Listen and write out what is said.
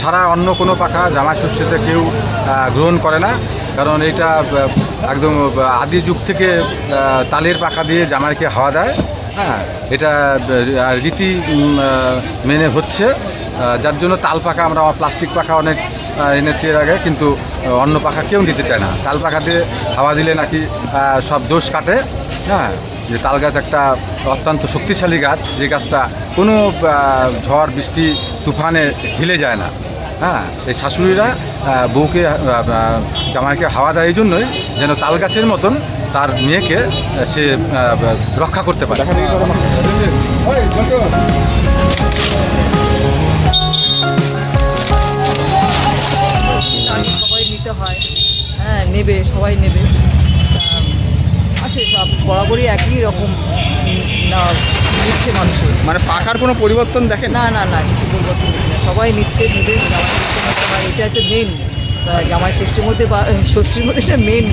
ছাড়া অন্য কোনো পাখা জামাই ষষ্ঠীতে কেউ গ্রহণ করে না। কারণ এটা একদম আদি যুগ থেকে তালের পাখা দিয়ে জামাইকে হাওয়া দেয়। হ্যাঁ এটা রীতি মেনে হচ্ছে। যার জন্য তাল পাখা, আমরা, প্লাস্টিক পাখা অনেক এনেছি এর আগে কিন্তু অন্য পাখা কেউ নিতে চায় না। তাল পাখা দিয়ে হাওয়া দিলে নাকি সব দোষ কাটে। হ্যাঁ যে তাল গাছ একটা অত্যন্ত শক্তিশালী গাছ, যে গাছটা কোনো ঝড়, বৃষ্টি, তুফানে হিলে যায় না। হ্যাঁ এই শাশুড়িরা বউকে জামাইকে হাওয়া দেয় এই জন্যই যেন তাল গাছের মতন তার মেয়েকে সে রক্ষা করতে পারে। হ্যাঁ নেবে সবাই নেবে। আছে সব বরাবরই একই রকম না নিচ্ছে মানুষের। মানে পাকার কোনো পরিবর্তন দেখেন? না না না কিছু পরিবর্তন দেখি না। সবাই নিচ্ছে নেবে জামাই এটা হচ্ছে মেন জামাই ষষ্ঠীর মধ্যে বা ষষ্ঠীর মধ্যে এটা মেন